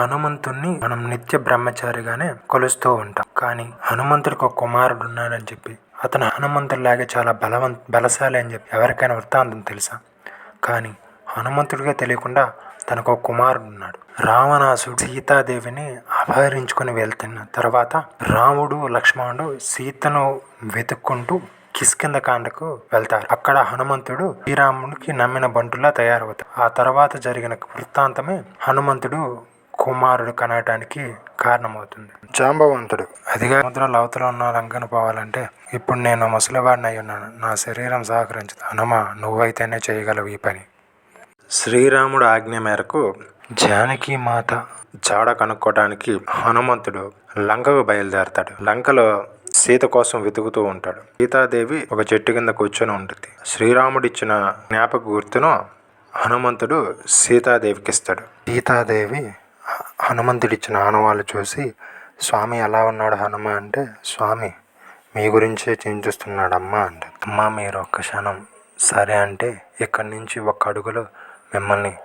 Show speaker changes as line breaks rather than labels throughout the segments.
హనుమంతుణ్ణి మనం నిత్య బ్రహ్మచారిగానే కొలుస్తూ ఉంటాం. కానీ హనుమంతుడికి ఒక కుమారుడు ఉన్నాడని చెప్పి అతను హనుమంతుడిలాగే చాలా బలవం బలశాలి అని చెప్పి ఎవరికైనా వృత్తాంతం తెలుసా? కానీ హనుమంతుడిగా తెలియకుండా తనకు ఒక కుమారుడు ఉన్నాడు. రావణాసుడు సీతాదేవిని అపహరించుకొని వెళ్తున్న తర్వాత రాముడు లక్ష్మణుడు సీతను వెతుక్కుంటూ కిష్కింద కాండకు వెళ్తారు. అక్కడ హనుమంతుడు శ్రీరాముడికి నమ్మిన బంటులా తయారవుతాడు. ఆ తర్వాత జరిగిన వృత్తాంతమే హనుమంతుడు కుమారుడు కనడానికి కారణమవుతుంది. జాంబవంతుడు. అదిగా సముద్రాల అవతల ఉన్న లంకను పోవాలంటే ఇప్పుడు నేను ముసలివాడిని అయి ఉన్నాను. నా శరీరం సహకరించదు హనుమ నువ్వైతేనే చేయగలవు ఈ పని. శ్రీరాముడు ఆజ్ఞ మేరకు జానకి మాత జాడ కనుక్కోవడానికి హనుమంతుడు లంకకు బయలుదేరతాడు. లంకలో సీత కోసం వెతుకుతూ ఉంటాడు. సీతాదేవి ఒక చెట్టు కింద కూర్చొని ఉంటుంది. శ్రీరాముడు ఇచ్చిన జ్ఞాపక గుర్తును హనుమంతుడు సీతాదేవికి ఇస్తాడు సీతాదేవి హనుమంతుడిచ్చిన ఆనవాళ్ళు చూసి స్వామి ఎలా ఉన్నాడు హనుమ? అంటే స్వామి మీ గురించే చింతిస్తున్నాడమ్మా అంటే. అమ్మా మీరు ఒక్క క్షణం సరే అంటే ఇక్కడి నుంచి ఒక్క అడుగులో మిమ్మల్ని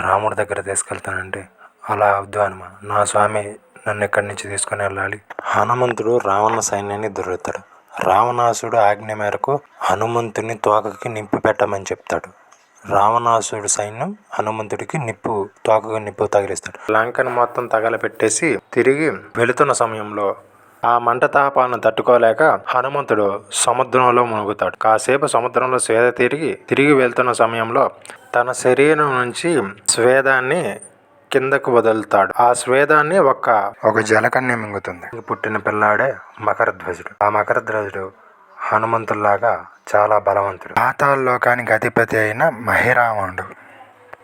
రాముడి దగ్గర తీసుకెళ్తానంటే అలా అవద్దు హనుమ. నా స్వామి నన్ను ఇక్కడి నుంచి తీసుకుని వెళ్ళాలి. హనుమంతుడు రావణ సైన్యాన్ని దొరుకుతాడు రావణాసుడు ఆజ్ఞ మేరకు హనుమంతుని తోకకి నింపి పెట్టమని చెప్తాడు. రావణాసుడు సైన్యం హనుమంతుడికి నిప్పు తోకగా నిప్పు తగిలిస్తాడు. లంకను మొత్తం తగలపెట్టేసి తిరిగి వెళుతున్న సమయంలో ఆ మంట తాపాన్ని తట్టుకోలేక హనుమంతుడు సముద్రంలో మునుగుతాడు. కాసేపు సముద్రంలో స్వేద తిరిగి తిరిగి వెళ్తున్న సమయంలో తన శరీరం నుంచి స్వేదాన్ని కిందకు వదులుతాడు. ఆ స్వేదాన్ని ఒక ఒక జలకన్య మింగుతుంది. పుట్టిన పిల్లాడే మకరధ్వజుడు. ఆ మకరధ్వజుడు హనుమంతుల్లాగా చాలా బలవంతుడు. పాతాళ లోకానికి అధిపతి అయిన మహిరావణుడు.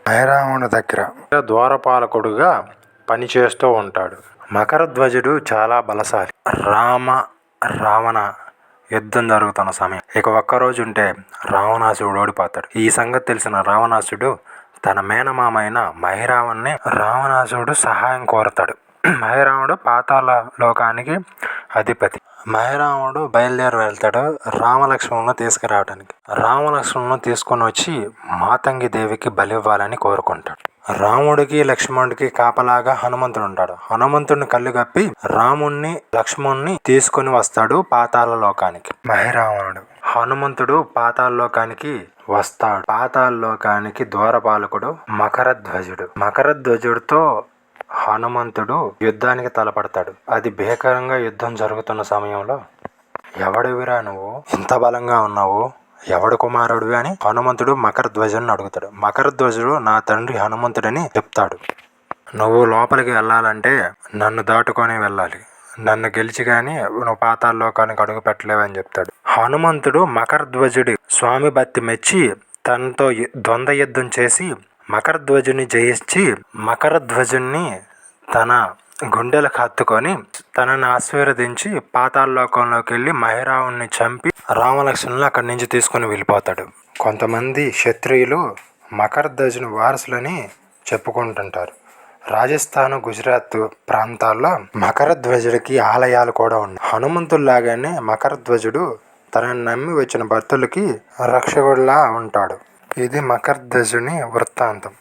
మహిరావణుడు దగ్గర ద్వారపాలకుడుగా పనిచేస్తూ ఉంటాడు. మకరధ్వజుడు చాలా బలశాలి. రామ రావణ యుద్ధం జరుగుతున్న సమయం. ఇక ఒక్కరోజు ఉంటే రావణాసుడు ఓడిపోతాడు. ఈ సంగతి తెలిసిన రావణాసుడు తన మేనమామ అయిన మహిరావణ్ణి రావణాసుడు సహాయం కోరతాడు. మహిరావణుడు పాతాళ లోకానికి అధిపతి. మాయరాముడు బయలుదేరి వెళ్తాడు రామలక్ష్మణులను తీసుకురావడానికి రామలక్ష్మణులను తీసుకొని వచ్చి మాతంగి దేవికి బలి ఇవ్వాలని కోరుకుంటాడు. రాముడికి లక్ష్మణుడికి కాపలాగా హనుమంతుడు ఉంటాడు. హనుమంతుడిని కళ్ళు కప్పి రాముణ్ణి లక్ష్మణుణ్ణి తీసుకొని వస్తాడు పాతాల లోకానికి. మహిరావణుడు హనుమంతుడు పాతాల లోకానికి వస్తాడు. పాతాల లోకానికి ద్వారపాలకుడు మకరధ్వజుడు. మకరధ్వజుడితో హనుమంతుడు యుద్ధానికి తలపడతాడు. అది భీకరంగా యుద్ధం జరుగుతున్న సమయంలో ఎవడివిరా నువ్వు? ఇంత బలంగా ఉన్నావు? ఎవడు కుమారుడు అని? హనుమంతుడు మకర ధ్వజుని అడుగుతాడు. మకర ధ్వజుడు నా తండ్రి హనుమంతుడని చెప్తాడు. నువ్వు లోపలికి వెళ్ళాలంటే నన్ను దాటుకొని వెళ్ళాలి. నన్ను గెలిచి కానీ నువ్వు పాతాల్లోకానికి అడుగు పెట్టలేవని చెప్తాడు. హనుమంతుడు మకర ధ్వజుడి స్వామి భక్తి మెచ్చి తనతో ద్వంద్వ యుద్ధం చేసి మకరధ్వజుని జయించి మకరధ్వజుని తన గుండెలకు హత్తుకొని తనని ఆశీర్వదించి పాతాళలోకంలోకి వెళ్ళి మహిరావుని చంపి రామలక్ష్మణులు అక్కడి నుంచి తీసుకుని వెళ్ళిపోతాడు. కొంతమంది క్షత్రియులు మకరధ్వజుని వారసులని చెప్పుకుంటుంటారు. రాజస్థాన్ గుజరాత్ ప్రాంతాల్లో మకరధ్వజుడికి ఆలయాలు కూడా ఉన్నాయి. హనుమంతుల్లాగానే మకరధ్వజుడు తనని నమ్మి వచ్చిన భక్తులకి రక్షకుడిలా ఉంటాడు. ఇది మకర వృత్తాంతం.